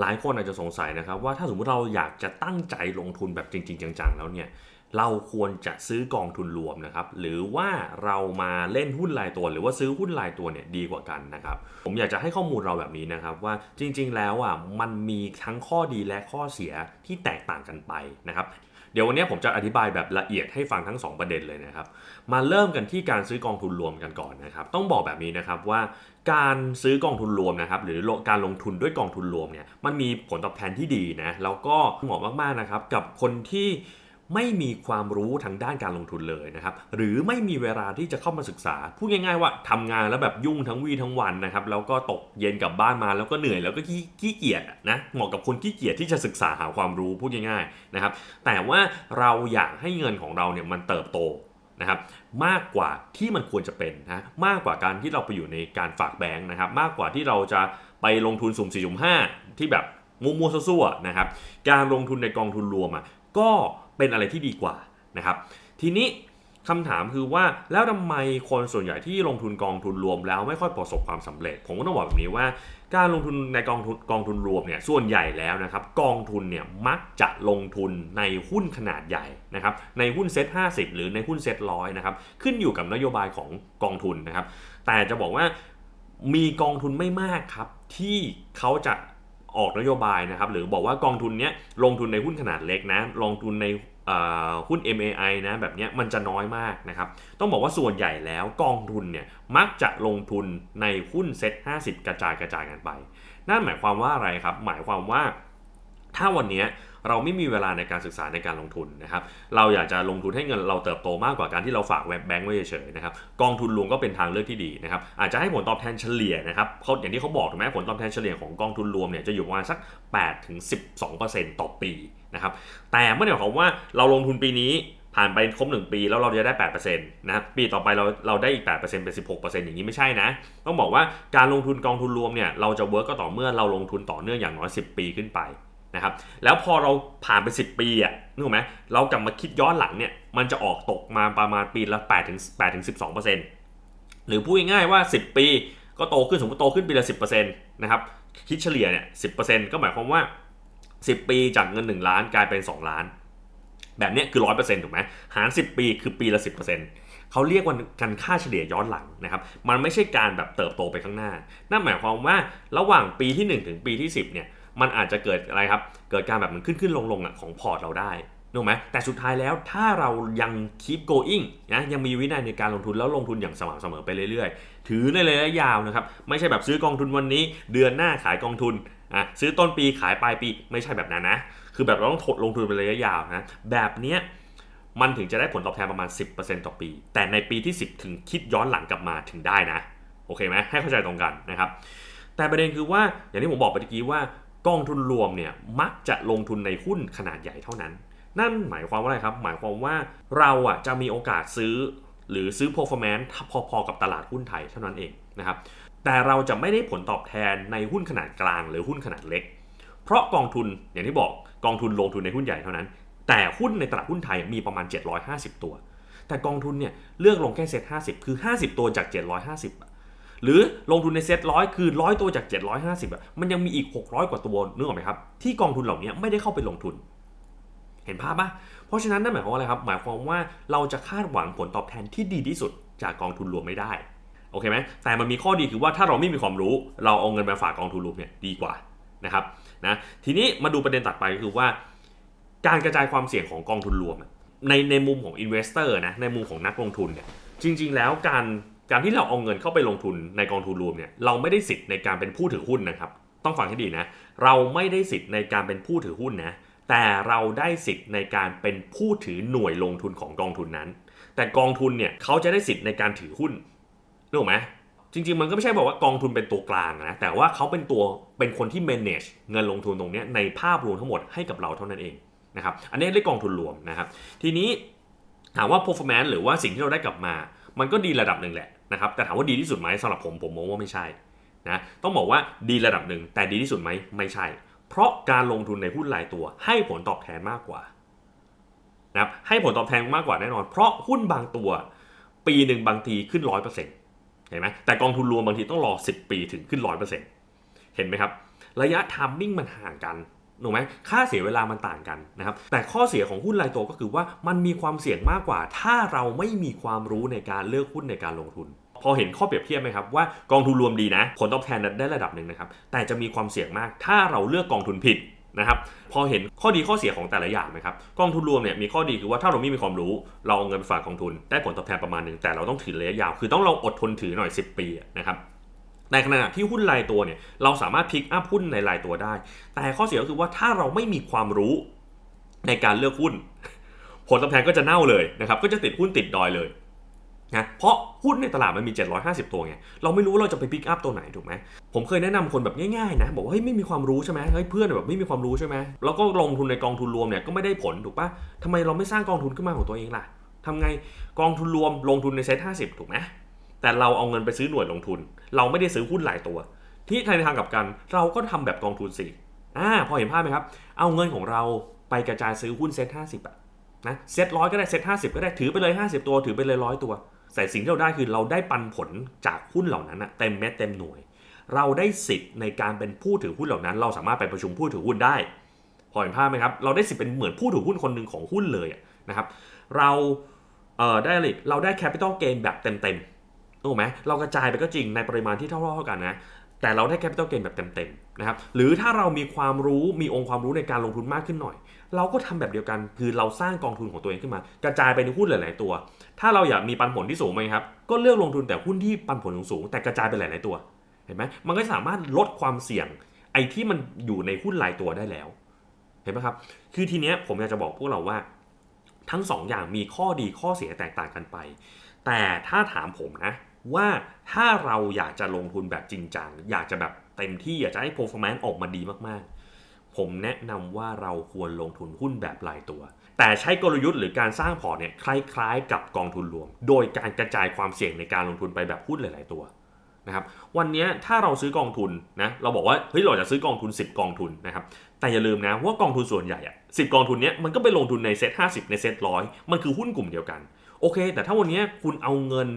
หลายคนอาจจะสงสัยนะครับว่าถ้าสมมติเราอยากจะตั้งใจลงทุนแบบจริง ๆ จังๆ แล้วเนี่ยเราควรจะซื้อกองทุนรวมนะครับ หรือว่าเรามาเล่นหุ้นรายตัว หรือว่าซื้อหุ้นรายตัวเนี่ยดีกว่ากันนะครับ ผมอยากจะให้ข้อมูลเราแบบนี้นะครับ ว่าจริง ๆ แล้วอะมันมีทั้งข้อดีและข้อเสียที่แตกต่างกันไปนะครับ เดี๋ยววันนี้ผมจะอธิบายแบบละเอียดให้ฟังทั้ง 2 ประเด็นเลยนะครับ มาเริ่มกันที่การซื้อกองทุนรวมกันก่อนนะครับ ต้องบอกแบบนี้นะครับว่า การซื้อกองทุนรวมนะครับหรือการลงทุนด้วยกองทุนรวมเนี่ยมันมีผลตอบแทนที่ดีนะแล้วก็เหมาะมากๆนะครับกับคนที่ไม่มีความรู้ทางด้านการลงทุนเลยนะครับ หรือไม่มีเวลาที่จะเข้ามาศึกษา พูดง่ายๆว่าทำงานแล้วแบบยุ่งทั้งวีทั้งวันนะครับ แล้วก็ตกเย็นกลับบ้านมาแล้วก็เหนื่อยแล้วก็ขี้ขี้เกียจนะ เหมาะกับคนขี้เกียจที่จะศึกษาหาความรู้พูดง่ายๆนะครับ แต่ว่าเราอยากให้เงินของเราเนี่ยมันเติบโต นะครับมากกว่าที่มันควรจะเป็นนะมากกว่าการที่เราไปอยู่ในการฝากแบงค์นะครับมากกว่าที่เราจะไปลงทุนสุ่มสี่สุ่มห้าที่แบบมัวๆซั่วๆนะครับการลงทุนในกองทุนรวมอะก็เป็นอะไรที่ดีกว่านะครับทีนี้ คำถามคือว่าแล้วทำไมคนส่วนใหญ่ที่ลงทุนกองทุนรวมแล้วไม่ค่อยประสบความสำเร็จ ผมก็ต้องบอกแบบนี้ว่า การลงทุนในกองทุนกองทุนรวมเนี่ยส่วนใหญ่แล้วนะครับกองทุนเนี่ยมักจะลงทุนในหุ้นขนาดใหญ่นะครับในหุ้นเซ็ต50 หรือในหุ้นเซ็ตร้อยนะครับขึ้นอยู่กับนโยบายของกองทุนนะครับ แต่จะบอกว่ามีกองทุนไม่มากครับที่เขาจะออกนโยบายนะครับหรือบอกว่ากองทุนเนี้ยลงทุนในหุ้นขนาดเล็กนะลงทุนใน หุ้น MAI นะแบบนี้มันจะน้อยมากนะครับ ต้องบอกว่าส่วนใหญ่แล้วกองทุนเนี่ยมักจะลงทุนในหุ้นเซ็ต50 กระจายกระจายกันไป นั่นหมายความว่าอะไรครับ หมายความว่าถ้าวันนี้ เราไม่มีเวลาในการศึกษาในการลงทุนนะครับ เราอยากจะลงทุนให้เงินเราเติบโตมากกว่าการที่เราฝากเว็บแบงก์ไว้เฉยๆนะครับ กองทุนรวมก็เป็นทางเลือกที่ดีนะครับ อาจจะให้ผลตอบแทนเฉลี่ยนะครับเขาอย่างที่เขาบอกถูกไหมผลตอบแทนเฉลี่ยของกองทุนรวมเนี่ยจะอยู่ประมาณสัก8ถึง12%ต่อปีนะครับ แต่ไม่ได้หมายความว่าเราลงทุนปีนี้ผ่านไปครบ1 ปีแล้วเราจะได้8%นะครับปีต่อไปเราเราได้อีก 8%เป็น 16%อย่างนี้ไม่ใช่นะ ต้องบอกว่าการลงทุนกองทุนรวมเนี่ยเราจะเวิร์กก็ต่อเมื่อเราลงทุนต่อเนื่องอย่างน้อย 10 ปีขึ้นไป นะครับแล้วพอเราผ่านไป 10 ปีอะนึกไหมเรากลับมาคิดย้อนหลังเนี่ยมันจะออกตกมาประมาณปีละ8ถึง8ถึง12 หรือพูดง่ายๆว่า 10 ปีก็โตขึ้นสมมติโตขึ้นปีละ 10%นะครับคิดเฉลี่ยเนี่ย10%ก็หมายความว่า 10 ปีจากเงิน 1 ล้านกลายเป็น 2 ล้าน แบบนี้คือ 100%ถูกไหมหาร 10 ปีคือปีละ 10%เขาเรียกว่าการค่าเฉลี่ยย้อนหลังนะครับมันไม่ใช่การแบบเติบโตไปข้างหน้า นั่นหมายความว่าระหว่างปีที่ 1 ถึงปีที่ 10เนี่ย มันอาจจะเกิดอะไรครับ เกิดการแบบมันขึ้นขึ้นลงลงของพอร์ตเราได้ถูกไหมแต่สุดท้ายแล้วถ้าเรายัง keep going นะยังมีวินัยในการลงทุนแล้วลงทุนอย่างสม่ำเสมอไปเรื่อยๆ ถือในระยะยาวนะครับ ไม่ใช่แบบซื้อกองทุนวันนี้ เดือนหน้าขายกองทุนอะซื้อต้นปีขายปลายปีไม่ใช่แบบนั้นนะ คือแบบเราต้องถดลงทุนเป็นระยะยาวนะ แบบเนี้ยมันถึงจะได้ผลตอบแทนประมาณ 10%ต่อปี แต่ในปีที่ 10 ถึงคิดย้อนหลังกลับมาถึงได้นะ โอเคไหมให้เข้าใจตรงกันนะครับ แต่ประเด็นคือว่าอย่างที่ผมบอกไปเมื่อกี้ว่า กองทุนรวมเนี่ยมักจะลงทุนในหุ้นขนาดใหญ่เท่านั้น นั่นหมายความว่าอะไรครับ หมายความว่าเราอะจะมีโอกาสซื้อ หรือซื้อ performance พอๆกับตลาดหุ้นไทยเท่านั้นเองนะครับ แต่เราจะไม่ได้ผลตอบแทนในหุ้นขนาดกลางหรือหุ้นขนาดเล็ก เพราะกองทุนอย่างที่บอกกองทุนลงทุนในหุ้นใหญ่เท่านั้น แต่หุ้นในตลาดหุ้นไทยมีประมาณ 750 ตัว แต่กองทุนเนี่ยเลือกลงแค่เซ็ต50 คือ 50 ตัวจาก 750 หรือลงทุนในเซ็ตร้อยคือร้อยตัวจาก 750อะมันยังมีอีก 600 กว่าตัวนึกออกไหมครับ ที่กองทุนเหล่านี้ไม่ได้เข้าไปลงทุน เห็นภาพปะเพราะฉะนั้นนั่นหมายความว่าอะไรครับหมายความว่าเราจะคาดหวังผลตอบแทนที่ดีที่สุดจากกองทุนรวมไม่ได้โอเคไหมแต่มันมีข้อดีคือว่าถ้าเราไม่มีความรู้ เราเอาเงินไปฝากกองทุนรวมเนี่ยดีกว่านะครับนะทีนี้มาดูประเด็นตัดไปก็คือว่า การกระจายความเสี่ยงของกองทุนรวมในในมุมของอินเวสเตอร์นะในมุมของนักลงทุนเนี่ยจริง ๆ แล้วการ การที่เราเอาเงินเข้าไปลงทุนในกองทุนรวมเนี่ยเราไม่ได้สิทธิ์ในการเป็นผู้ถือหุ้นนะครับ ต้องฟังให้ดีนะ เราไม่ได้สิทธิ์ในการเป็นผู้ถือหุ้นนะแต่เราได้สิทธิ์ในการเป็นผู้ถือหน่วยลงทุนของกองทุนนั้น แต่กองทุนเนี่ยเขาจะได้สิทธิ์ในการถือหุ้นรู้ไหมจริงๆมันก็ไม่ใช่บอกว่ากองทุนเป็นตัวกลางนะแต่ว่าเขาเป็นตัวเป็นคนที่ manage เงินลงทุนตรงนี้ในภาพรวมทั้งหมดให้กับเราเท่านั้นเองนะครับอันนี้เรียกกองทุนรวมนะครับ ทีนี้ถามว่า performance หรือว่าสิ่งที่เราได้กลับมา มันก็ดีระดับหนึ่งแหละนะครับแต่ถามว่าดีที่สุดไหมสำหรับผมผมมองว่าไม่ใช่นะต้องบอกว่าดีระดับหนึ่งแต่ดีที่สุดไหมไม่ใช่ เพราะการลงทุนในหุ้นรายตัว ให้ผลตอบแทนมากกว่านะครับให้ผลตอบแทนมากกว่าแน่นอน เพราะหุ้นบางตัว ปีหนึ่งบางทีขึ้นร้อยเปอร์เซ็นต์เห็นไหมแต่กองทุนรวมบางทีต้องรอ 10 ปีถึงขึ้นร้อยเปอร์เซ็นต์เห็นไหมครับ ระยะทัมมิ่งมันห่างกัน ถูกไหมค่าเสียเวลามันต่างกันนะครับ แต่ข้อเสียของหุ้นรายตัวก็คือว่ามันมีความเสี่ยงมากกว่า ถ้าเราไม่มีความรู้ในการเลือกหุ้นในการลงทุน พอเห็นข้อเปรียบเทียบไหมครับว่ากองทุนรวมดีนะผลตอบแทนได้ระดับหนึ่งนะครับ แต่จะมีความเสี่ยงมาก ถ้าเราเลือกกองทุนผิดนะครับพอเห็นข้อดีข้อเสียของแต่ละอย่างไหมครับกองทุนรวมเนี่ยมีข้อดีคือว่าถ้าเราไม่มีความรู้เราเอาเงินไปฝากกองทุน ได้ผลตอบแทนประมาณหนึ่งแต่เราต้องถือระยะยาว คือต้องลองอดทนถือหน่อย 10 ปีนะครับ ในขณะที่หุ้นรายตัวเนี่ยเราสามารถพิกอัพหุ้นในรายตัวได้ แต่ข้อเสียก็คือว่าถ้าเราไม่มีความรู้ในการเลือกหุ้น ผลตอบแทนก็จะเน่าเลยนะครับก็จะติดหุ้นติดดอยเลยนะเพราะหุ้นในตลาดมันมี 750 ตัวไง เราไม่รู้ว่าเราจะไปพิกอัพตัวไหนถูกไหม ผมเคยแนะนำคนแบบง่ายๆนะ บอกว่าเฮ้ยไม่มีความรู้ใช่ไหมเฮ้ยเพื่อนแบบไม่มีความรู้ใช่ไหมแล้วก็ลงทุนในกองทุนรวมเนี่ยก็ไม่ได้ผลถูกปะทำไมเราไม่สร้างกองทุนขึ้นมาของตัวเองล่ะทำไงกองทุนรวมลงทุนในเซ็ต50ถูกไหม แต่เราเอาเงินไปซื้อหน่วยลงทุน เราไม่ได้ซื้อหุ้นหลายตัว ที่ในทางกับกัน เราก็ทำแบบกองทุนสิอ่าพอเห็นภาพไหมครับ เอาเงินของเราไปกระจายซื้อหุ้นเซ็ต50อะนะเซ็ตร้อยก็ได้เซ็ต50ก็ได้ถือไปเลย 50 ตัว ถือไปเลยร้อยตัวแต่สิ่งที่เราได้คือเราได้ปันผลจากหุ้นเหล่านั้นนะเต็มเม็ดเต็มหน่วย เราได้สิทธิ์ในการเป็นผู้ถือหุ้นเหล่านั้น เราสามารถไปประชุมผู้ถือหุ้นได้ พอเห็นภาพไหมครับ เราได้สิทธิ์เป็นเหมือนผู้ถือหุ้นคนหนึ่งของหุ้นเลยนะครับ เราเอ่อได้เลยเราได้แคปิตอลเกนแบบเต็มๆ ถูกไหมเรากระจายไปก็จริงในปริมาณที่เท่าๆกันนะแต่เราได้แคปิตอลเกนแบบเต็มๆนะครับหรือถ้าเรามีความรู้มีองค์ความรู้ในการลงทุนมากขึ้นหน่อย เราก็ทำแบบเดียวกันคือเราสร้างกองทุนของตัวเองขึ้นมา กระจายไปในหุ้นหลาย ๆ ตัว ถ้าเราอยากมีปันผลที่สูงไหมครับก็เลือกลงทุนแต่หุ้นที่ปันผลสูงๆแต่กระจายไปหลาย ๆ ตัวเห็นไหมมันก็สามารถลดความเสี่ยงไอ้ที่มันอยู่ในหุ้นรายตัวได้แล้ว เห็นไหมครับ คือทีเนี้ยผมอยากจะบอกพวกเราว่า ทั้งสองอย่างมีข้อดีข้อเสียแตกต่างกันไป แต่ถ้าถามผมนะ ว่าถ้าเราอยากจะลงทุนแบบจริงจัง อยากจะแบบเต็มที่อยากจะให้ performance ออกมาดีมากๆ ผมแนะนำว่าเราควรลงทุนหุ้นแบบรายตัว แต่ใช้กลยุทธ์หรือการสร้างพอร์ตเนี่ยคล้ายๆ กับกองทุนรวม โดยการกระจายความเสี่ยงในการลงทุนไปแบบหุ้นหลาย ๆ ตัวนะครับวันนี้ถ้าเราซื้อกองทุนนะเราบอกว่าเฮ้ยเราจะซื้อกองทุน 10 กองทุนนะครับแต่อย่าลืมนะว่ากองทุนส่วนใหญ่อะสิกองทุนเนี้ยมันก็ไปลงทุนในเซ็ต50ในเซ็ตร้อยมันคือหุ้นกลุ่มเดียวกันโอเค แต่ถ้าวันนี้คุณเอาเงิน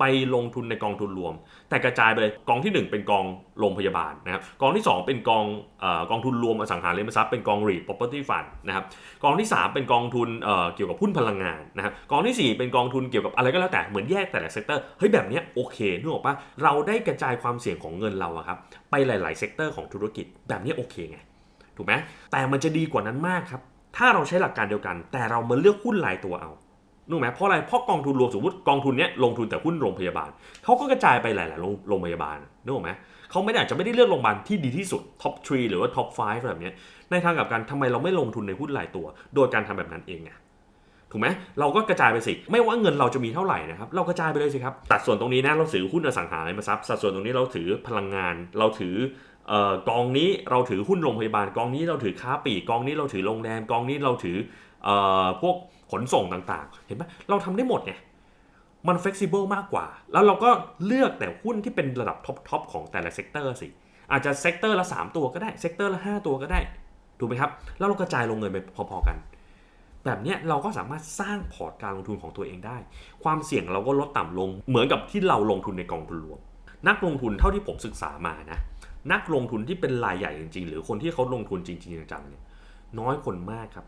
ไปลงทุนในกองทุนรวม แต่กระจายไปเลยกองที่ 1 เป็นกองโรงพยาบาลนะครับกองที่ 2 เป็นกองอกองทุนรวมอสังหาริมทรัพย์เป็นกอง REIT property fund นะครับกองที่ 3 เป็นกองทุนเกี่ยวกับหุ้นพลังงานนะครับกองทีสี่ 4 เป็นกองทุนเกี่ยวกับอะไรก็แล้วแต่เหมือนแยกแต่ละเซกเตอร์เฮ้ยแบบนี้โอเคนึกออกปะเราได้กระจายความเสี่ยงของเงินเราอะครับไปหลาย ๆ เซกเตอร์ของธุรกิจแบบนี้โอเคไงถูกไหมแต่มันจะดีกว่านั้นมากครับถ้าเราใช้หลักการเดียวกัน แต่เรามาเลือกหุ้นรายตัวเอา นึกไหมเพราะอะไรเพราะกองทุนรวมสมมติกองทุนเนี้ยลงทุนแต่หุ้นโรงพยาบาลเขาก็กระจายไปหลาย ๆ โรงโรงพยาบาลนึกออกไหมเขาไม่ได้อาจจะไม่ได้เลือกโรงพยาบาลที่ดีที่สุดท็อปทรีหรือว่าท็อปไฟแบบนี้ในทางกลับกันทำไมเราไม่ลงทุนในหุ้นรายตัว โดยการทำแบบนั้นเองไงถูกไหมเราก็กระจายไปสิไม่ว่าเงินเราจะมีเท่าไหร่นะครับเรากระจายไปเลยสิครับสัดส่วนตรงนี้นะเราถือหุ้นอสังหาริมทรัพย์สัดส่วนตรงนี้เราถือพลังงาน เราถือออกองนี้เราถือหุ้นโรงพยาบาลกองนี้เราถือค้าปลีกกองนี้เราถือโรงแรมกองนี้เราถือออพวก ขนส่งต่างๆ เห็นไหมเราทำได้หมดไงมัน flexible มากกว่า แล้วเราก็เลือกแต่หุ้นที่เป็นระดับท็อปทอปของแต่ละเซกเตอร์สิ อาจจะเซกเตอร์ละ 3 ตัวก็ได้ เซกเตอร์ละ 5 ตัวก็ได้ ถูกไหมครับ แล้วเรากระจายลงเงินไปพอๆกัน แบบนี้เราก็สามารถสร้างพอร์ตการลงทุนของตัวเองได้ ความเสี่ยงเราก็ลดต่ำลง เหมือนกับที่เราลงทุนในกองทุนรวม นักลงทุนเท่าที่ผมศึกษามานะ นักลงทุนที่เป็นรายใหญ่จริงๆ หรือคนที่เขาลงทุนจริงๆจังๆเนี่ย น้อยคนมากครับ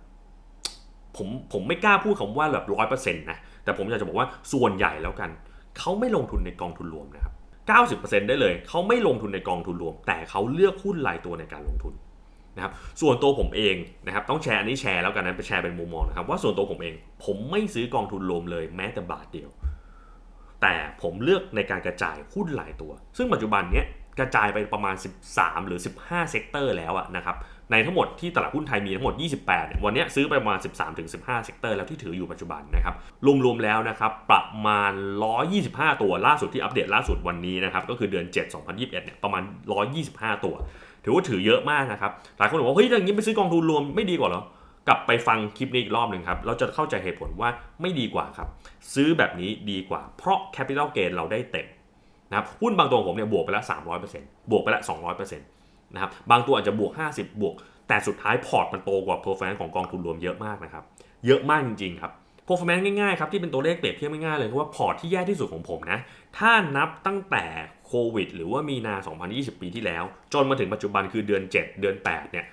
ผมผมไม่กล้าพูดคำว่าแบบร้อยเปอร์เซ็นต์นะ แต่ผมอยากจะบอกว่าส่วนใหญ่แล้วกัน เขาไม่ลงทุนในกองทุนรวมนะครับ 90%ได้เลย เขาไม่ลงทุนในกองทุนรวม แต่เขาเลือกหุ้นรายตัวในการลงทุนนะครับส่วนตัวผมเองนะครับต้องแชร์อันนี้แชร์แล้วกันนะไปแชร์เป็นมุมมองนะครับว่าส่วนตัวผมเอง ผมไม่ซื้อกองทุนรวมเลยแม้แต่บาทเดียว แต่ผมเลือกในการกระจายหุ้นหลายตัว ซึ่งปัจจุบันเนี้ยกระจายไปประมาณ 13 หรือ 15 เซกเตอร์แล้วอะนะครับ ในทั้งหมดที่ตลาดหุ้นไทยมีทั้งหมด 28เนี่ยวันนี้ซื้อไปประมาณ 13-15 เซกเตอร์แล้วที่ถืออยู่ปัจจุบันนะครับ รวมๆแล้วนะครับประมาณ 125 ตัวล่าสุดที่อัปเดตล่าสุดวันนี้นะครับก็คือเดือน 7 2021เนี่ยประมาณ 125 ตัว ถือว่าถือเยอะมากนะครับหลายคนบอกว่าเฮ้ยอย่างนี้ไปซื้อกองทุนรวมไม่ดีกว่าเหรอกลับไปฟังคลิปนี้อีกรอบหนึ่งครับ เราจะเข้าใจเหตุผลว่าไม่ดีกว่าครับ ซื้อแบบนี้ดีกว่า เพราะ Capital Gain เราได้เต็มนะครับหุ้นบางตัวของผมเนี่ยบวกไปแล้ว300%บวกไปแล้ว200% นะครับบางตัวอาจจะบวก 50 บวก แต่สุดท้ายพอร์ตมันโตกว่า performance ของกองทุนรวมเยอะมากนะครับเยอะมากจริงๆครับ performance ง่ายๆครับที่เป็นตัวเลขเปรียบเทียบง่ายๆเลยเพราะว่าพอร์ตที่แย่ที่สุดของผมนะถ้านับตั้งแต่โควิด หรือว่ามีนา 2020 ปีที่แล้ว จนมาถึงปัจจุบันคือเดือน 7 เดือน 8 เนี่ย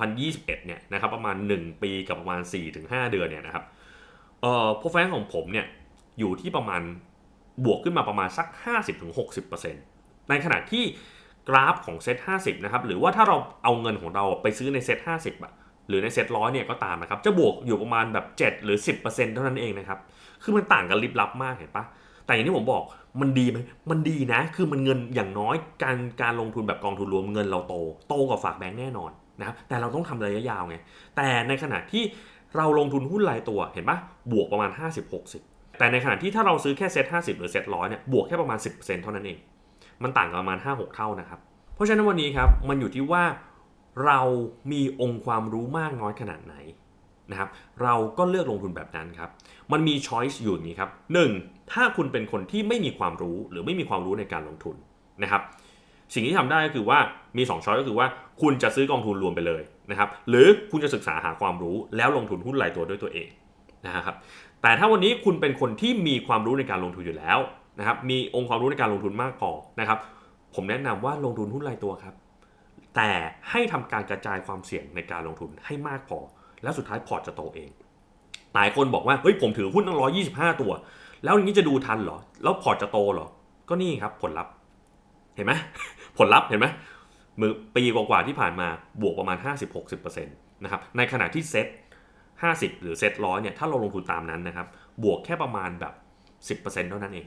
2021 เนี่ยนะครับประมาณ 1 ปีกับประมาณ 4-5 เดือนเนี่ยนะครับเอ่อ performance ของผมเนี่ยอยู่ที่ประมาณบวกขึ้นมาประมาณสัก 50-60%ในขณะที่ กราฟของเซต50 นะครับ หรือว่าถ้าเราเอาเงินของเราไปซื้อในเซต50อะหรือในเซตร้อยเนี่ยก็ตามนะครับ จะบวกอยู่ประมาณแบบ 7 หรือ 10%เท่านั้นเองนะครับ คือมันต่างกันลิบลับมากเห็นปะแต่อย่างที่ผมบอกมันดีไหมมันดีนะ คือมันเงินอย่างน้อยการการลงทุนแบบกองทุนรวมเงินเราโต โตกว่าฝากแบงก์แน่นอนนะครับ แต่เราต้องทำระยะยาวไง แต่ในขณะที่เราลงทุนหุ้นรายตัวเห็นปะบวกประมาณ 50-60 แต่ในขณะที่ถ้าเราซื้อแค่เซต50 หรือเซตร้อยเนี่ยบวกแค่ประมาณ 10%เท่านั้นเอง มันต่างกันประมาณ 5-6 เท่านะครับ เพราะฉะนั้นวันนี้ครับมันอยู่ที่ว่าเรามีองค์ความรู้มากน้อยขนาดไหนนะครับ เราก็เลือกลงทุนแบบนั้นครับ มันมีช้อยส์อยู่นี้ครับหนึ่งถ้าคุณเป็นคนที่ไม่มีความรู้หรือไม่มีความรู้ในการลงทุนนะครับ สิ่งที่ทำได้ก็คือว่ามี2ช้อยก็คือว่าคุณจะซื้อกองทุนรวมไปเลยนะครับ หรือคุณจะศึกษาหาความรู้แล้วลงทุนหุ้นรายตัวด้วยตัวเองนะครับ แต่ถ้าวันนี้คุณเป็นคนที่มีความรู้ในการลงทุนอยู่แล้ว นะครับมีองค์ความรู้ในการลงทุนมากพอนะครับ ผมแนะนำว่าลงทุนหุ้นรายตัวครับ แต่ให้ทำการกระจายความเสี่ยงในการลงทุนให้มากพอ แล้วสุดท้ายพอร์ตจะโตเองหลายคนบอกว่าเฮ้ยผมถือหุ้นตั้งร้อยี่สิบห้าตัว แล้วอย่างนี้จะดูทันเหรอ แล้วพอร์ตจะโตเหรอ ก็นี่ครับผลลัพธ์ เห็นไหมผลลัพธ์เห็นไหมมือปีกว่าๆที่ผ่านมาบวกประมาณ 50-60%นะครับในขณะที่เซ็ต50 หรือเซ็ตร้อยเนี่ยถ้าเราลงทุนตามนั้นนะครับบวกแค่ประมาณแบบ 10%เท่านั้นเอง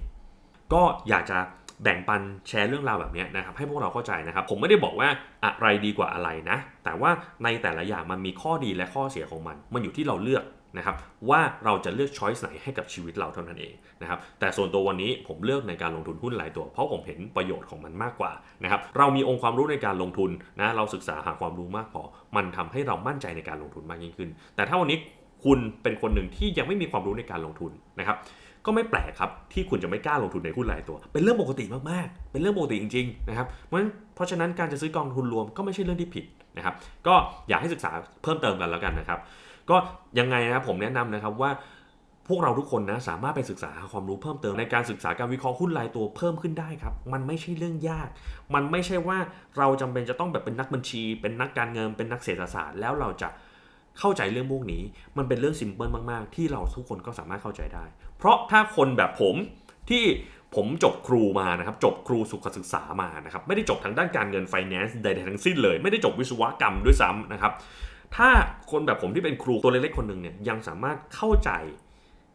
ก็อยากจะแบ่งปันแชร์เรื่องราวแบบนี้นะครับให้พวกเราเข้าใจนะครับ ผมไม่ได้บอกว่าอะไรดีกว่าอะไรนะ แต่ว่าในแต่ละอย่างมันมีข้อดีและข้อเสียของมัน มันอยู่ที่เราเลือกนะครับว่าเราจะเลือกช้อยส์ไหนให้กับชีวิตเราเท่านั้นเองนะครับแต่ส่วนตัววันนี้ผมเลือกในการลงทุนหุ้นหลายตัว เพราะผมเห็นประโยชน์ของมันมากกว่านะครับเรามีองค์ความรู้ในการลงทุนนะเราศึกษาหาความรู้มากพอ มันทำให้เรามั่นใจในการลงทุนมากยิ่งขึ้น แต่ถ้าวันนี้คุณเป็นคนหนึ่งที่ยังไม่มีความรู้ในการลงทุนนะครับ ก็ไม่แปลกครับที่คุณจะไม่กล้าลงทุนในหุ้นรายตัว เป็นเรื่องปกติมากๆ เป็นเรื่องปกติจริงๆนะครับเพราะฉะนั้นเพราะฉะนั้นการจะซื้อกองทุนรวมก็ไม่ใช่เรื่องที่ผิดนะครับ ก็อยากให้ศึกษาเพิ่มเติมกันแล้วกันนะครับ ก็ยังไงนะครับผมแนะนำนะครับว่าพวกเราทุกคนนะสามารถไปศึกษาหาความรู้เพิ่มเติมในการศึกษาการวิเคราะห์หุ้นรายตัวเพิ่มขึ้นได้ครับ มันไม่ใช่เรื่องยาก มันไม่ใช่ว่าเราจำเป็นจะต้องแบบเป็นนักบัญชี เป็นนักการเงินเป็นนักเศรษฐศาสตร์แล้วเราจะ เข้าใจเรื่องพวกนี้ มันเป็นเรื่องซิมเพิลมาก ๆ ที่เราทุกคนก็สามารถเข้าใจได้ เพราะถ้าคนแบบผมที่ผมจบครูมานะครับจบครูสุขศึกษามานะครับไม่ได้จบทางด้านการเงินไฟแนนซ์ใดๆทั้งสิ้นเลย ไม่ได้จบวิศวกรรมด้วยซ้ำนะครับถ้าคนแบบผมที่เป็นครูตัวเล็กๆคนหนึ่งเนี่ยยังสามารถเข้าใจ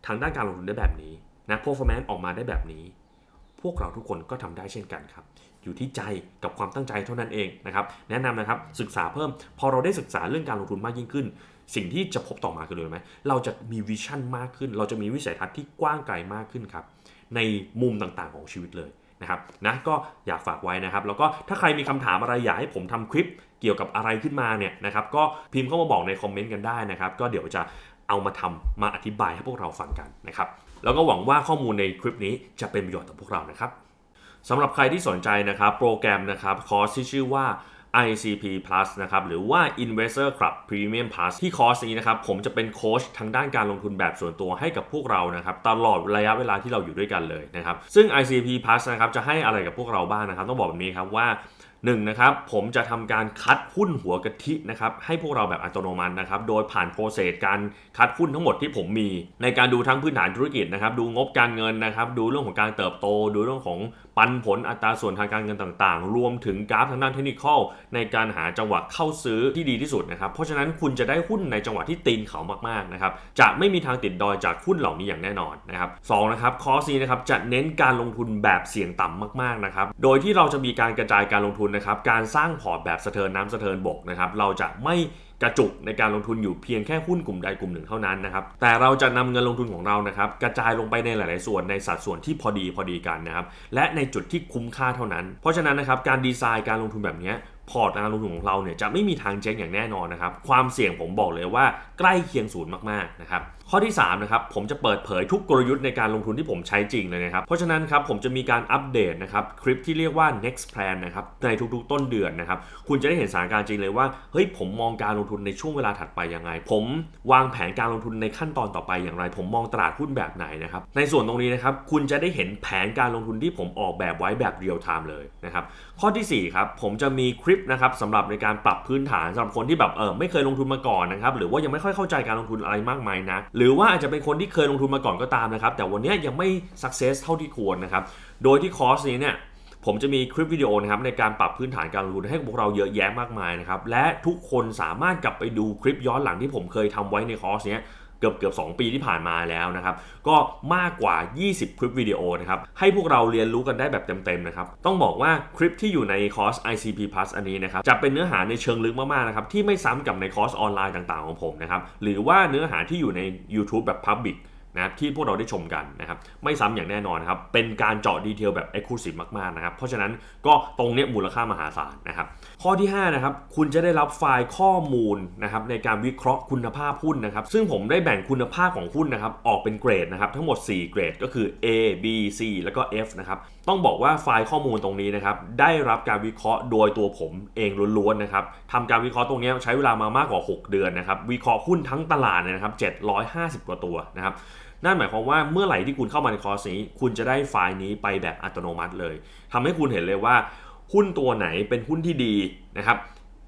ทางด้านการลงทุนได้แบบนี้นะ performance ออกมาได้แบบนี้ พวกเราทุกคนก็ทำได้เช่นกันครับ อยู่ที่ใจกับความตั้งใจเท่านั้นเองนะครับแนะนำนะครับศึกษาเพิ่ม พอเราได้ศึกษาเรื่องการลงทุนมากยิ่งขึ้น สิ่งที่จะพบต่อมาคือเลยไหมเราจะมีวิชั่นมากขึ้น เราจะมีวิสัยทัศน์ที่กว้างไกลมากขึ้นครับในมุมต่างๆของชีวิตเลยนะครับนะก็อยากฝากไว้นะครับ แล้วก็ถ้าใครมีคำถามอะไรอยากให้ผมทำคลิปเกี่ยวกับอะไรขึ้นมาเนี่ยนะครับก็พิมพ์เข้ามาบอกในคอมเมนต์กันได้นะครับก็เดี๋ยวจะเอามาทำมาอธิบายให้พวกเราฟังกันนะครับแล้วก็หวังว่าข้อมูลในคลิปนี้จะเป็นประโยชน์ต่อพวกเรานะครับ สำหรับใครที่สนใจนะครับโปรแกรมนะครับคอร์สที่ชื่อว่า ICP Plus นะครับหรือว่า Investor Club Premium Plus ที่คอร์สนี้นะครับผมจะเป็นโค้ชทางด้านการลงทุนแบบส่วนตัวให้กับพวกเรานะครับตลอดระยะเวลาที่เราอยู่ด้วยกันเลยนะครับซึ่ง ICP Plus นะครับจะให้อะไรกับพวกเราบ้างนะครับ ต้องบอกแบบนี้ครับว่า หนึ่งนะครับผมจะทำการคัดหุ้นหัวกะทินะครับให้พวกเราแบบอัตโนมัตินะครับโดยผ่านโปรเซสการคัดหุ้นทั้งหมดที่ผมมี ในการดูทั้งพื้นฐานธุรกิจนะครับดูงบการเงินนะครับดูเรื่องของการเติบโต ดูเรื่องของปันผลอัตราส่วนทางการเงินต่างๆ รวมถึงกราฟทางด้านเทคนิคในการหาจังหวะเข้าซื้อที่ดีที่สุดนะครับเพราะฉะนั้นคุณจะได้หุ้นในจังหวะที่ตีนเขามากๆนะครับจะไม่มีทางติดดอยจากหุ้นเหล่านี้อย่างแน่นอนนะครับสองนะครับคอร์สนี้นะครับจะเน้นการลงทุนแบบเสี่ยงต่ำมากๆนะครับโดยที่เราจะมีการกระจายการลงทุนนะครับการสร้างพอร์ตแบบสะเทินน้ำสะเทินบกนะครับเราจะไม่กระจุกในการลงทุนอยู่เพียงแค่หุ้นกลุ่มใดกลุ่มหนึ่งเท่านั้นนะครับแต่เราจะนำเงินลงทุนของเรานะครับกระจายลงไปในหลาย ๆ ส่วนในสัดส่วนที่พอดีพอดีกันนะครับและในจุดที่คุ้มค่าเท่านั้น เพราะฉะนั้นนะครับการดีไซน์การลงทุนแบบนี้ พอร์ตการลงทุนของเราเนี่ยจะไม่มีทางเจ๊งอย่างแน่นอนนะครับ ความเสี่ยงผมบอกเลยว่าใกล้เคียงศูนย์มากๆนะครับข้อที่3นะครับผมจะเปิดเผยทุกกลยุทธ์ในการลงทุนที่ผมใช้จริงเลยนะครับ เพราะฉะนั้นครับผมจะมีการอัปเดตนะครับคลิปที่เรียกว่า next plan นะครับในทุกๆ ต้นเดือนนะครับคุณจะได้เห็นสถานการณ์จริงเลยว่าเฮ้ยผมมองการลงทุนในช่วงเวลาถัดไปยังไง ผมวางแผนการลงทุนในขั้นตอนต่อไปอย่างไร ผมมองตลาดหุ้นแบบไหนนะครับในส่วนตรงนี้นะครับคุณจะได้เห็นแผนการลงทุนที่ผมออกแบบไว้แบบเรียลไทม์เลยนะครับข้อทีสี่4ครับผมจะมีคลิปนะครับสำหรับในการปรับพื้นฐานสำหรับคนที่แบบเออไม่เคยลงทุนมาก่อนนะครับหรือว่ายังไม่ค่อยเข้าใจการลงทุนอะไรมากมายนะหรือว่าอาจจะเป็นคนที่เคยลงทุนมาก่อนก็ตามนะครับแต่วันนี้ยังไม่ success เท่าที่ควรนะครับโดยที่คอร์สนี้เนี่ยผมจะมีคลิปวิดีโอนะครับในการปรับพื้นฐานการลงทุนให้พวกเราเยอะแยะมากมายนะครับและทุกคนสามารถกลับไปดูคลิปย้อนหลังที่ผมเคยทำไว้ในคอร์สเนี้ย เกือบเกือบ2ปีที่ผ่านมาแล้วนะครับ ก็มากกว่า 20 คลิปวิดีโอนะครับ ให้พวกเราเรียนรู้กันได้แบบเต็มๆนะครับ ต้องบอกว่าคลิปที่อยู่ในคอร์ส ICP Plus อันนี้นะครับ จะเป็นเนื้อหาในเชิงลึกมากๆนะครับ ที่ไม่ซ้ำกับในคอร์สออนไลน์ต่างๆของผมนะครับ หรือว่าเนื้อหาที่อยู่ใน YouTube แบบ Public นะครับที่พวกเราได้ชมกันนะครับไม่ซ้ำอย่างแน่นอนนะครับเป็นการเจาะดีเทลแบบ Exclusive มากๆนะครับเพราะฉะนั้นก็ตรงเนี้ยมูลค่ามหาศาลนะครับข้อที่5นะครับคุณจะได้รับไฟล์ข้อมูลนะครับในการวิเคราะห์คุณภาพหุ้นนะครับซึ่งผมได้แบ่งคุณภาพของหุ้นนะครับออกเป็นเกรดนะครับทั้งหมด 4 เกรดก็คือ A B C แล้วก็ F นะครับต้องบอกว่าไฟล์ข้อมูลตรงนี้นะครับได้รับการวิเคราะห์โดยตัวผมเองล้วนๆนะครับทำการวิเคราะห์ตรงนี้ใช้เวลามามากกว่า 6 เดือนนะครับวิเคราะห์หุ้นทั้งตลาดเนี่ยนะครับ750 กว่าตัวนะครับ นั่นหมายความว่าเมื่อไหร่ที่คุณเข้ามาในคอร์สนี้ คุณจะได้ไฟล์นี้ไปแบบอัตโนมัติเลยทำให้คุณเห็นเลยว่า หุ้นตัวไหนเป็นหุ้นที่ดีนะครับ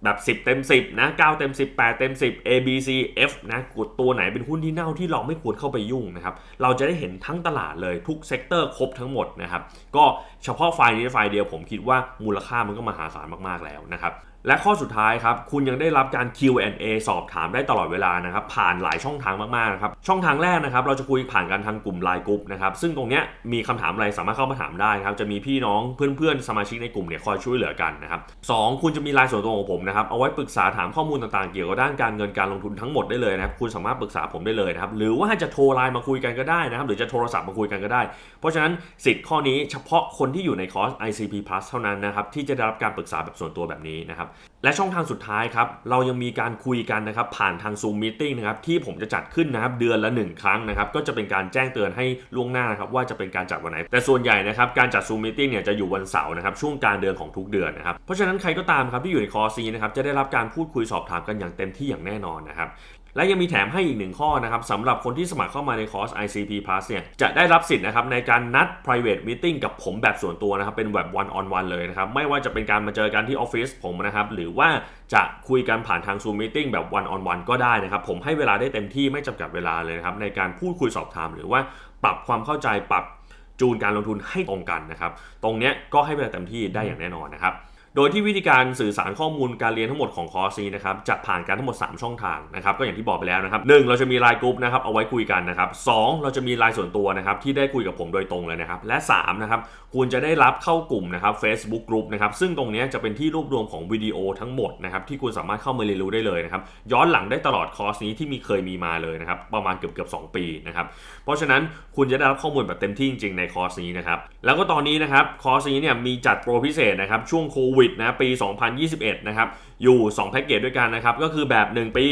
แบบ 10 เต็ม 10 นะ 9 เต็ม 10 8 เต็ม 10 A B C F นะกดตัวไหนเป็นหุ้นที่เน่าที่เราไม่ควรเข้าไปยุ่งนะครับ เราจะได้เห็นทั้งตลาดเลยทุกเซกเตอร์ครบทั้งหมดนะครับ ก็เฉพาะไฟล์นี้ไฟล์เดียวผมคิดว่ามูลค่ามันก็มหาศาลมาก ๆ แล้วนะครับ และข้อสุดท้ายครับ คุณยังได้รับการ Q&A สอบถามได้ตลอดเวลานะครับ ผ่านหลายช่องทางมากๆนะครับ ช่องทางแรกนะครับ เราจะคุยผ่านกันทางกลุ่มไลน์กรุ๊ปนะครับ ซึ่งตรงเนี้ยมีคำถามอะไรสามารถเข้ามาถามได้ครับ จะมีพี่น้องเพื่อนๆ สมาชิกในกลุ่มเนี่ยคอยช่วยเหลือกันนะครับสองคุณจะมีไลน์ส่วนตัวของผมนะครับ เอาไว้ปรึกษาถามข้อมูลต่างๆ เกี่ยวกับด้านการเงินการลงทุนทั้งหมดได้เลยนะครับ คุณสามารถปรึกษาผมได้เลยนะครับ หรือว่าจะโทรไลน์มาคุยกันก็ได้นะครับ หรือจะโทรศัพท์มาคุยกันก็ได้ เพราะฉะนั้นสิทธิ์ข้อนี้เฉพาะคนที่อยู่ในคอร์ส ICP Plus เท่านั้นนะครับที่จะได้รับการปรึกษาแบบส่วนตัวแบบนี้นะครับและช่องทางสุดท้ายครับ เรายังมีการคุยกันนะครับ ผ่านทาง Zoom Meeting นะครับ ที่ผมจะจัดขึ้นนะครับ เดือนละ 1 ครั้งนะครับ ก็จะเป็นการแจ้งเตือนให้ล่วงหน้านะครับ ว่าจะเป็นการจัดวันไหน แต่ส่วนใหญ่นะครับ การจัด Zoom Meeting เนี่ยจะอยู่วันเสาร์นะครับ ช่วงกลางเดือนของทุกเดือนนะครับ เพราะฉะนั้นใครก็ตามครับที่อยู่ในคอร์ซีนะครับ จะได้รับการพูดคุยสอบถามกันอย่างเต็มที่อย่างแน่นอนนะครับ และยังมีแถมให้อีกหนึ่งข้อนะครับสำหรับคนที่สมัครเข้ามาในคอร์ส ICP Plus เนี่ยจะได้รับสิทธิ์นะครับในการนัด private meeting กับผมแบบส่วนตัวนะครับเป็นแบบ one on one เลยนะครับไม่ว่าจะเป็นการมาเจอกันที่ออฟฟิศผมนะครับหรือว่าจะคุยกันผ่านทาง Zoom meeting แบบ one on one ก็ได้นะครับผมให้เวลาได้เต็มที่ไม่จำกัดเวลาเลยนะครับในการพูดคุยสอบถาม หรือว่าปรับความเข้าใจปรับจูนการลงทุนให้ตรงกันนะครับตรงเนี้ยก็ให้เวลาเต็มที่ได้อย่างแน่นอนนะครับ โดยที่วิธีการสื่อสารข้อมูลการเรียนทั้งหมดของคอร์สนี้นะครับจะผ่านการทั้งหมด 3 ช่องทางนะครับก็อย่างที่บอกไปแล้วนะครับหนึ่งเราจะมีไลน์กลุ่มนะครับเอาไว้คุยกันนะครับสองเราจะมีไลน์ส่วนตัวนะครับที่ได้คุยกับผมโดยตรงเลยนะครับและ3นะครับคุณจะได้รับเข้ากลุ่มนะครับ Facebook Group นะครับซึ่งตรงนี้จะเป็นที่รวบรวมของวิดีโอทั้งหมดนะครับที่คุณสามารถเข้ามาเรียนรู้ได้เลยนะครับย้อนหลังได้ตลอดคอร์สนี้ที่มีเคยมีมาเลยนะครับประมาณเกือบเกือบสปีนะครับเพราะฉะนั้นคุณจะได้รับข้อมูลแบบเต็มที่จริงๆในคอร์สนี้นะครับแล้วก็ตอนนี้นะครับคอร์สนี้เนี่ยมีจัดโปรพิเศษนะครับช่วงโควิดนะปี 2021 นะครับ อยู่ 2 แพ็กเกจด้วยกันนะครับ ก็คือแบบ 1 ปี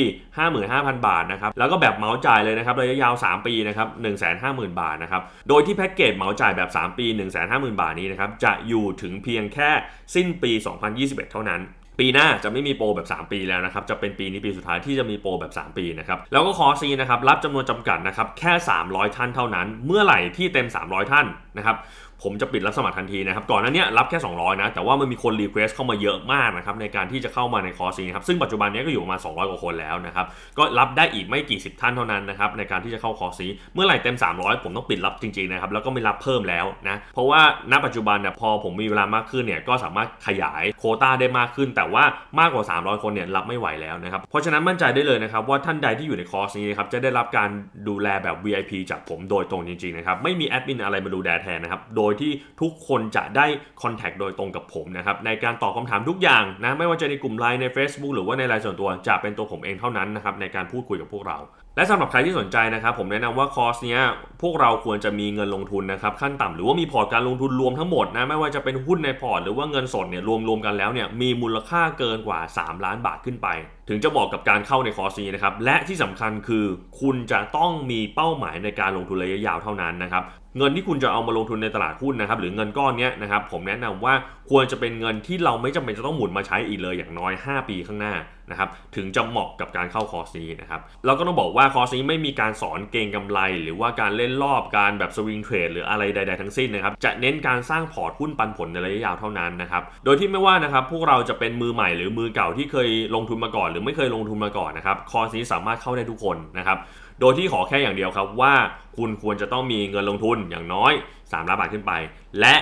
55,000 บาทนะครับ แล้วก็แบบเหมาจ่ายเลยนะครับ ระยะยาว 3 ปีนะครับ 150,000 บาทนะครับ โดยที่แพ็กเกจเหมาจ่ายแบบ 3 ปี 150,000 บาทนี้นะครับ จะอยู่ถึงเพียงแค่สิ้นปี 2021 เท่านั้นปีหน้าจะไม่มีโปรแบบ 3 ปีแล้วนะครับ จะเป็นปีนี้ปีสุดท้ายที่จะมีโปรแบบ 3 ปีนะครับ แล้วก็คอร์สนี้นะครับ รับจำนวนจำกัดนะครับ แค่ 300 ท่านเท่านั้น เมื่อไหร่ที่เต็ม 300 ท่านนะครับผมจะปิดรับสมัครทันทีนะครับก่อนหน้านี้รับแค่ 200 นะ แต่ว่ามันมีคนรีเควสเข้ามาเยอะมากนะครับในการที่จะเข้ามาในคอร์สนี้ครับซึ่งปัจจุบันนี้ก็อยู่ประมาณ 200 กว่าคนแล้วนะครับก็รับได้อีกไม่กี่สิบท่านเท่านั้นนะครับในการที่จะเข้าคอร์สนี้เมื่อไหร่เต็ม 300 ผมต้องปิดรับจริงๆนะครับแล้วก็ไม่รับเพิ่มแล้วนะเพราะว่าณปัจจุบันเนี่ยพอผมมีเวลามากขึ้นเนี่ยก็สามารถขยายโคต้าได้มากขึ้น แต่ว่ามากกว่า 300 คนเนี่ยรับไม่ไหวแล้วนะครับเพราะฉะนั้นมั่นใจได้เลยนะครับว่าท่านใดที่อยู่ในคอร์สนี้นะครับจะได้รับการดูแลแบบ VIP จากผมโดยตรงจริงๆนะครับไม่มีแอดมินอะไรมาดูแลแทนนะครับ โดยที่ทุกคนจะได้คอนแทคโดยตรงกับผมนะครับ ในการตอบคำถามทุกอย่างนะ ไม่ว่าจะในกลุ่มไลน์ใน Facebook หรือว่าในไลน์ส่วนตัวจะเป็นตัวผมเองเท่านั้นนะครับในการพูดคุยกับพวกเราและสำหรับใครที่สนใจนะครับ ผมแนะนำว่าคอร์สเนี้ยพวกเราควรจะมีเงินลงทุนนะครับขั้นต่ำหรือว่ามีพอร์ตการลงทุนรวมทั้งหมดนะไม่ว่าจะเป็นหุ้นในพอร์ตหรือว่าเงินสดเนี่ยรวมๆกันแล้วเนี่ยมีมูลค่าเกินกว่า 3 ล้านบาทขึ้นไป ถึงจะเหมาะกับการเข้าในคอร์สนี้นะครับและที่สำคัญคือคุณจะต้องมีเป้าหมายในการลงทุนระยะยาวเท่านั้นนะครับเงินที่คุณจะเอามาลงทุนในตลาดหุ้นนะครับหรือเงินก้อนเนี้ยนะครับผมแนะนำว่าควรจะเป็นเงินที่เราไม่จำเป็นจะต้องหมุนมาใช้อีกเลยอย่างน้อย 5 ปีข้างหน้า นะครับถึงจะเหมาะกับการเข้าคอร์สนี้นะครับแล้วก็ต้องบอกว่าคอร์สนี้ไม่มีการสอนเก็งกำไร หรือว่าการเล่นรอบการแบบสวิงเทรดหรืออะไรใด ๆ ทั้งสิ้นนะครับจะเน้นการสร้างพอร์ตหุ้นปันผลในระยะยาวเท่านั้นนะครับโดยที่ไม่ว่านะครับพวกเราจะเป็นมือใหม่หรือมือเก่าที่เคยลงทุนมาก่อน หรือไม่เคยลงทุนมาก่อนนะครับคอร์สนี้สามารถเข้าได้ทุกคนนะครับโดยที่ขอแค่อย่างเดียวครับว่าคุณควรจะต้องมีเงินลงทุนอย่างน้อย3ล้านบาทขึ้นไป และ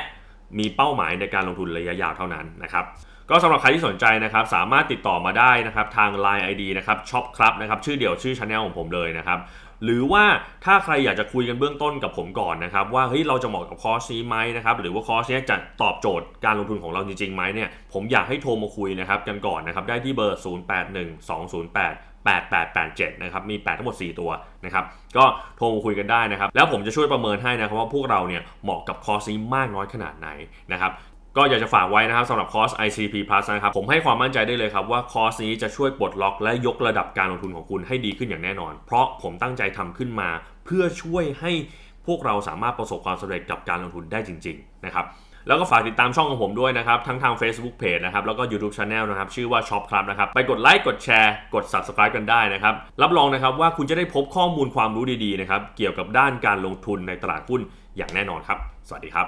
มีเป้าหมายในการลงทุนระยะยาวเท่านั้นนะครับ ก็สำหรับใครที่สนใจนะครับสามารถติดต่อมาได้นะครับทาง Line ID นะครับช็อปครับนะครับชื่อเดี่ยวชื่อช anel ของผมเลยนะครับหรือว่าถ้าใครอยากจะคุยกันเบื้องต้นกับผมก่อนนะครับว่าเฮ้ยเราจะเหมาะกับคอร์สนี้ไหมนะครับหรือว่าคอร์สนี้จะตอบโจทย์การลงทุนของเราจริงๆไหมเนี่ยผมอยากให้โทรมาคุยนะครับกันก่อนนะครับได้ที่เบอร์ 081208 8887 นะครับ มี 8 ทั้งหมด 4 ตัวนะครับ ก็โทรมาคุยกันได้นะครับ แล้วผมจะช่วยประเมินให้นะครับว่าพวกเราเนี่ยเหมาะกับคอร์สนี้มากน้อยขนาดไหนนะครับ ก็อยากจะฝากไว้นะครับสำหรับคอร์ส ICP Plus นะครับ ผมให้ความมั่นใจได้เลยครับว่าคอร์สนี้จะช่วยปลดล็อกและยกระดับการลงทุนของคุณให้ดีขึ้นอย่างแน่นอน เพราะผมตั้งใจทำขึ้นมา เพื่อช่วยให้พวกเราสามารถประสบความสำเร็จกับการลงทุนได้จริง ๆ นะครับแล้วก็ฝากติดตามช่องของผมด้วยนะครับ ทั้งทาง Facebook Page นะครับ แล้วก็ YouTube Channel นะครับ ชื่อว่า Shop ครับนะครับ ไปกดไลค์กดแชร์กด Subscribe กันได้นะครับ รับรองนะครับว่าคุณจะได้พบข้อมูลความรู้ดี ๆ นะครับ เกี่ยวกับด้านการลงทุนในตลาดหุ้นอย่างแน่นอนครับ สวัสดีครับ